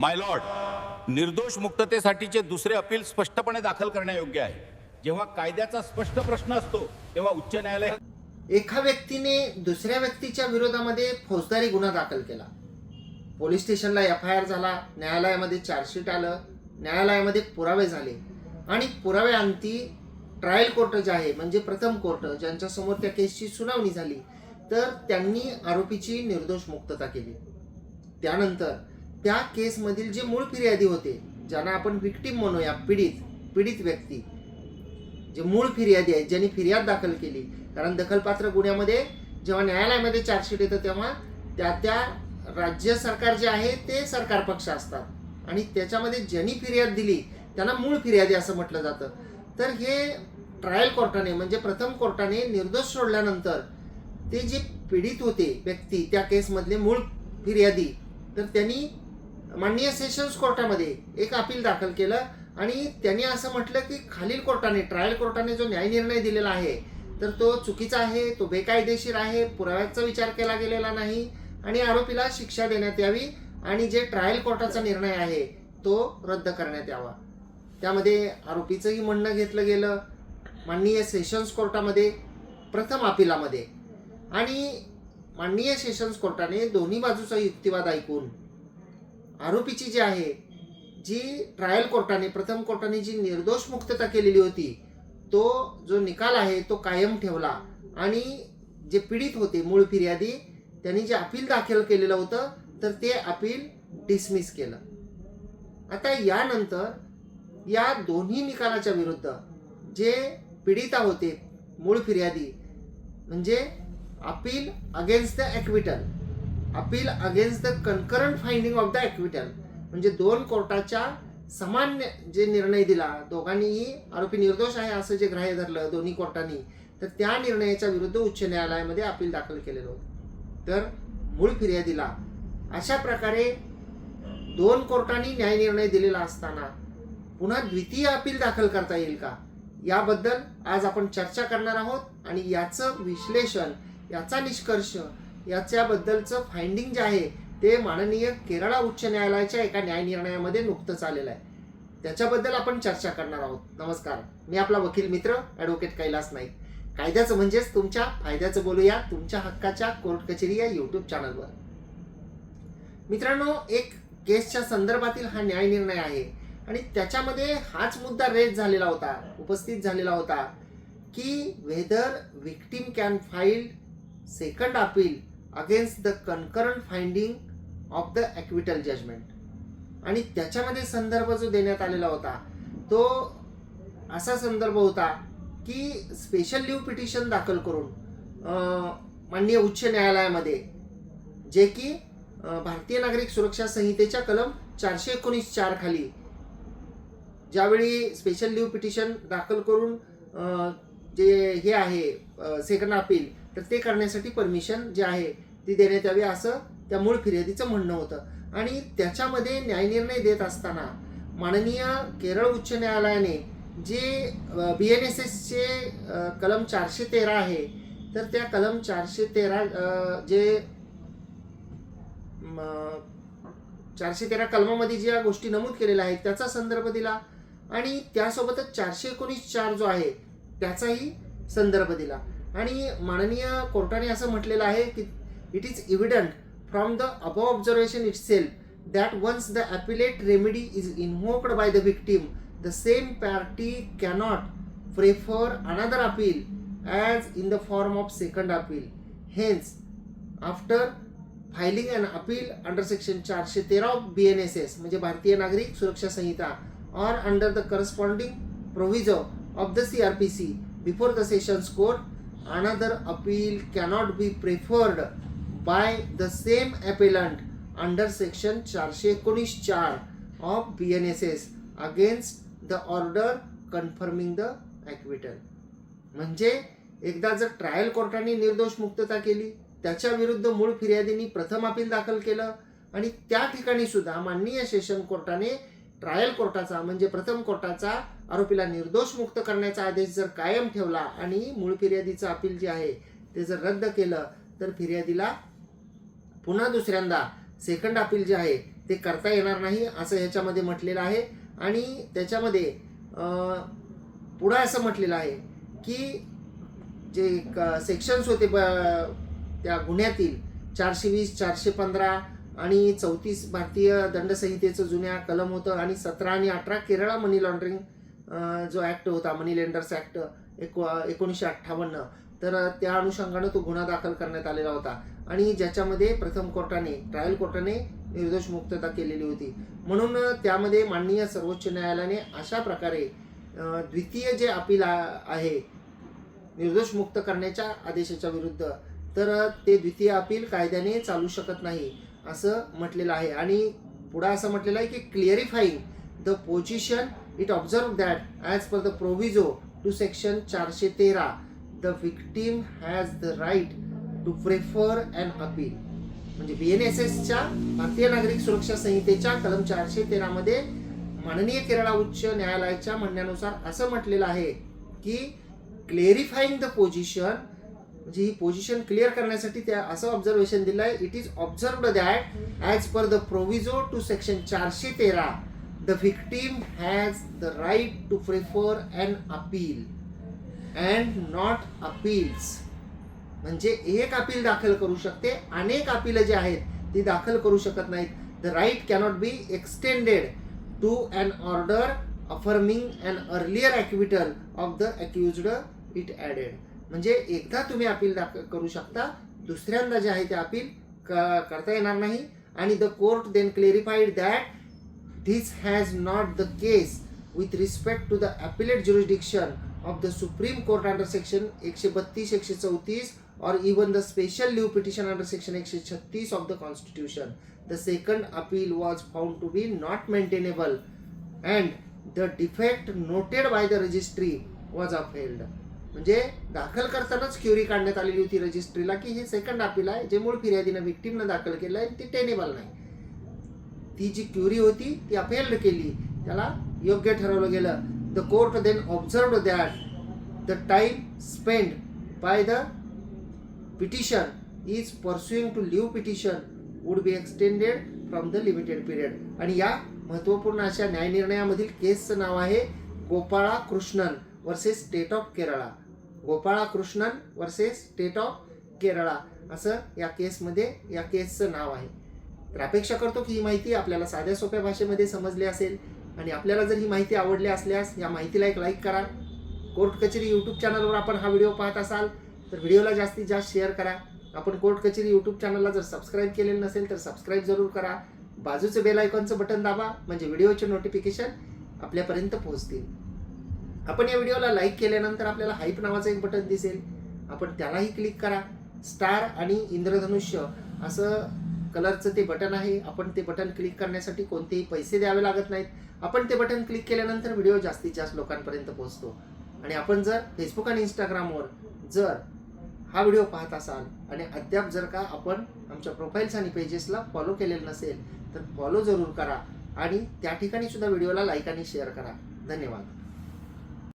माय Lord निर्दोष मुक्ततेसाठीचे दुसरे appeal स्पष्टपणे दाखल करण्यायोग्य आहे. जेव्हा कायद्याचा स्पष्ट प्रश्न असतो तेव्हा उच्च न्यायालय एका व्यक्तीने दुसऱ्या व्यक्तीच्या विरोधामध्ये फौजदारी गुन्हा दाखल केला. पोलीस स्टेशनला एफ आय आर झाला न्यायालयामध्ये चार्जशीट आलं न्यायालयामध्ये पुरावे झाले. आणि पुरावे अंती ट्रायल कोर्ट जे आहे म्हणजे प्रथम कोर्ट ज्यांच्या समोर त्या केसची सुनावणी झाली तर त्यांनी आरोपीची निर्दोष मुक्तता केली. त्यानंतर त्या केसमधील जे मूळ फिर्यादी होते ज्यांना आपण विक्टीम म्हणूया पीडित पीडित व्यक्ती जे मूळ फिर्यादी आहेत ज्यांनी फिर्याद दाखल केली कारण दखलपात्र गुन्ह्यामध्ये जेव्हा न्यायालयामध्ये चार्जशीट येतं तेव्हा त्या त्या राज्य सरकार जे आहे ते सरकार पक्ष असतात. आणि त्याच्यामध्ये ज्यांनी फिर्याद दिली त्यांना मूळ फिर्यादी असं म्हटलं जातं. तर हे ट्रायल कोर्टाने म्हणजे प्रथम कोर्टाने निर्दोष सोडल्यानंतर ते जे पीडित होते व्यक्ती त्या केसमधले मूळ फिर्यादी तर त्यांनी माननीय सेशन्स कोर्टामध्ये एक अपील दाखल केलं आणि त्यांनी असं म्हटलं की खालील कोर्टाने ट्रायल कोर्टाने जो न्याय निर्णय दिलेला आहे तर तो चुकीचा आहे तो बेकायदेशीर आहे पुराव्याचा विचार केला गेलेला नाही आणि आरोपीला शिक्षा देण्यात यावी आणि जे ट्रायल कोर्टाचा निर्णय आहे तो रद्द करण्यात यावा. त्यामध्ये आरोपीचंही म्हणणं घेतलं गेलं. माननीय सेशन्स कोर्टामध्ये प्रथम अपिलामध्ये आणि माननीय सेशन्स कोर्टाने दोन्ही बाजूचा युक्तिवाद ऐकून आरोपीची जी आहे जी ट्रायल कोर्टाने प्रथम कोर्टाने जी निर्दोष मुक्तता केलेली होती तो जो निकाल आहे तो कायम ठेवला. आणि जे पीडित होते मूळ फिर्यादी त्यांनी जे अपील दाखल केलेलं होतं तर ते अपील डिसमिस केलं. आता यानंतर या दोन्ही निकालाच्या विरुद्ध जे पीडिता होते मूळ फिर्यादी म्हणजे appeal against the acquittal appeal against the concurrent finding of the acquittal म्हणजे दोन कोर्टाच्या समान जे निर्णय दिला दोघांनीही आरोपी निर्दोष आहे असं जे ग्राह्य धरलं दोन्ही कोर्टांनी तर त्या निर्णयाच्या विरुद्ध उच्च न्यायालयामध्ये अपील दाखल केलेलं होतं. तर मूळ फिर्यादीला अशा प्रकारे दोन कोर्टांनी न्याय निर्णय दिलेला असताना पुन्हा द्वितीय अपील दाखल करता येईल का? याबद्दल आज आपण चर्चा करणार आहोत आणि याचं विश्लेषण याचा निष्कर्ष याच्याबद्दलचं फाइंडिंग जे आहे ते माननीय केरळा उच्च न्यायालयाच्या एका न्याय निर्णयामध्ये नुकतंच आलेलं आहे. त्याच्याबद्दल आपण चर्चा करणार आहोत. नमस्कार. मी आपला वकील मित्र ॲडव्होकेट कैलास नाईक. कायद्याचं म्हणजेच तुमच्या फायद्याचं बोलूया तुमच्या हक्काच्या कोर्ट कचेरी या यूट्यूब चॅनलवर मित्रांनो एक केसच्या संदर्भातील हा न्याय निर्णय आहे आणि त्याच्यामध्ये हाच मुद्दा रेज झालेला होता उपस्थित झालेला होता की whether victim can file second appeal against the concurrent finding of the acquittal judgement आणि त्याच्यामध्ये संदर्भ जो देण्यात आलेला होता तो असा संदर्भ होता की स्पेशल लिव्ह पिटिशन दाखल करून माननीय उच्च न्यायालयामध्ये जे की भारतीय नागरिक सुरक्षा संहितेच्या कलम चारशे एकोणीस चार खाली ज्यावेळी स्पेशल लिव्ह पिटिशन दाखल करून जे हे आहे सेकंड अपील तर ते करण्यासाठी परमिशन जे आहे ती देण्यात यावी असं त्या मूळ फिर्यादीचं म्हणणं होतं. आणि त्याच्यामध्ये न्यायनिर्णय देत असताना माननीय केरळ उच्च न्यायालयाने जे बी एन एस एसचे कलम चारशे तेरा आहे तर त्या कलम चारशे तेरा जे चारशे तेरा कलमामध्ये ज्या गोष्टी नमूद केलेल्या आहेत त्याचा संदर्भ दिला. आणि त्यासोबतच चारशे एकोणीस चार जो आहे त्याचाही संदर्भ दिला. आणि माननीय कोर्टाने असं म्हटलेलं आहे की it is evident from the above observation itself that once the appellate remedy is invoked by the victim the same party cannot prefer another appeal as in the form of second appeal hence after filing and appeal under section चारशे तेरा of B N S S म्हणजे भारतीय नागरिक सुरक्षा संहिता और under the corresponding proviso of the C R P C before the sessions court another appeal cannot be preferred by the same appellant under section 419 of BNSS against the order confirming the acquittal. म्हणजे एकदा जर trial कोर्टाने निर्दोष मुक्तता केली त्याच्या विरुद्ध मूळ फिर्यादींनी प्रथम अपील दाखल केलं आणि त्या ठिकाणी सुद्धा माननीय सेशन कोर्टाने ट्रायल कोर्टाचा म्हणजे प्रथम कोर्टाचा आरोपीला निर्दोष मुक्त करण्याचा आदेश जर कायम ठेवला आणि मूळ फिर्यादीचं अपील जे आहे ते जर रद्द केलं तर फिर्यादीला पुन्हा दुसऱ्यांदा सेकंड अपील जे आहे ते करता येणार नाही असं ह्याच्यामध्ये म्हटलेलं आहे. आणि त्याच्यामध्ये पुढं असं म्हटलेलं आहे की जे क सेक्शन्स होते ब- त्या गुन्ह्यातील चारशे वीस चारशे पंधरा आणि चौतीस भारतीय दंडसंहितेचं जुन्या कलम होतं आणि सतरा आणि अठरा केरळा मनी लॉन्ड्रिंग जो ॲक्ट होता मनी लेंडर्स ॲक्ट एको एकोणीसशे अठ्ठावन्न. तर त्या अनुषंगानं तो गुन्हा दाखल करण्यात आलेला होता. आणि ज्याच्यामध्ये प्रथम कोर्टाने ट्रायल कोर्टाने निर्दोष मुक्तता केलेली होती. म्हणून त्यामध्ये माननीय सर्वोच्च न्यायालयाने अशा प्रकारे द्वितीय जे अपील आ- आहे निर्दोष मुक्त करण्याच्या आदेशाच्या विरुद्ध तर ते द्वितीय अपील कायद्याने चालू शकत नाही. असं म्हटलेलं आहे. आणि पुढं असं म्हटलेलं आहे की clarifying the position it observe that as per the proviso to section चारशे तेरा the victim has the right to prefer and appeal म्हणजे बी एन एस एसच्या भारतीय नागरिक सुरक्षा संहितेच्या कलम चारशे तेरामध्ये माननीय केरळा उच्च न्यायालयाच्या म्हणण्यानुसार असं म्हटलेलं आहे की क्लेरिफाईंग द पोझिशन म्हणजे ही पोझिशन क्लिअर करण्यासाठी त्या असं ऑब्झर्वेशन दिलं आहे it is observed that as per the proviso to section चारशे तेरा the victim has the right to prefer and appeal and not appeals म्हणजे एक अपील दाखल करू शकते अनेक अपील जे आहेत ती दाखल करू शकत नाहीत. The right cannot be extended to an order affirming an earlier acquittal of the accused it added म्हणजे एकदा तुम्ही अपील दाख करू शकता दुसऱ्यांदा जे आहे ते अपील क करता येणार नाही. आणि the court then clarified that this has not the case with respect to the appellate jurisdiction of the supreme court under section एकशे बत्तीस एकशे चौतीस or even the special leave petition under section एकशे छत्तीस of the constitution the second appeal was found to be not maintainable and the defect noted by the registry was upheld म्हणजे दाखल करतानाच Curie काढण्यात आलेली होती रजिस्ट्रीला की हे सेकंड अपील आहे जे मूळ फिर्यादीनं विक्टीमनं दाखल केलं आहे ते टेनेबल नाही. ती जी क्युरी होती ती अपेल्ड केली. त्याला योग्य ठरवलं गेलं. The court then observe that the time spend by the petition is pursuing to leave petition would be extended from the limited period आणि या महत्त्वपूर्ण अशा न्यायनिर्णयामधील केसचं नाव आहे Gopala Krishnan. Versus state of Kerala Gopala Krishnan versus state of Kerala असं या केसमध्ये या केसचं नाव आहे. तर अपेक्षा करतो की ही माहिती आपल्याला साध्या सोप्या भाषेमध्ये समजली असेल आणि आपल्याला जर ही माहिती आवडली असल्यास या माहितीला एक लाईक करा. कोर्ट कचेरी यूट्यूब चॅनलवर आपण हा व्हिडिओ पाहत असाल तर व्हिडिओला जास्तीत जास्त शेअर करा. आपण कोर्ट कचेरी यूट्यूब चॅनलला जर सबस्क्राईब केलेलं नसेल तर सबस्क्राईब जरूर करा. बाजूचं बेल आयकॉनचं बटन दाबा म्हणजे व्हिडिओचे नोटिफिकेशन आपल्यापर्यंत पोहोचतील. आपण या व्हिडिओला लाईक केल्यानंतर आपल्याला हाईप नावाचं एक बटन दिसेल. आपण त्यालाही क्लिक करा. स्टार आणि इंद्रधनुष्य असं कलरचं ते बटन आहे. आपण ते बटन क्लिक करण्यासाठी कोणतेही पैसे द्यावे लागत नाहीत. आपण ते बटन क्लिक केल्यानंतर व्हिडिओ जास्तीत जास्त लोकांपर्यंत पोहोचतो. आणि आपण जर फेसबुक आणि इंस्टाग्रामवर जर हा व्हिडिओ पाहत असाल आणि अद्याप जर का आपण आमच्या प्रोफाईल्स आणि पेजेसला फॉलो केलेलं नसेल तर फॉलो जरूर करा आणि त्या ठिकाणी सुद्धा व्हिडिओला लाईक आणि शेअर करा. धन्यवाद.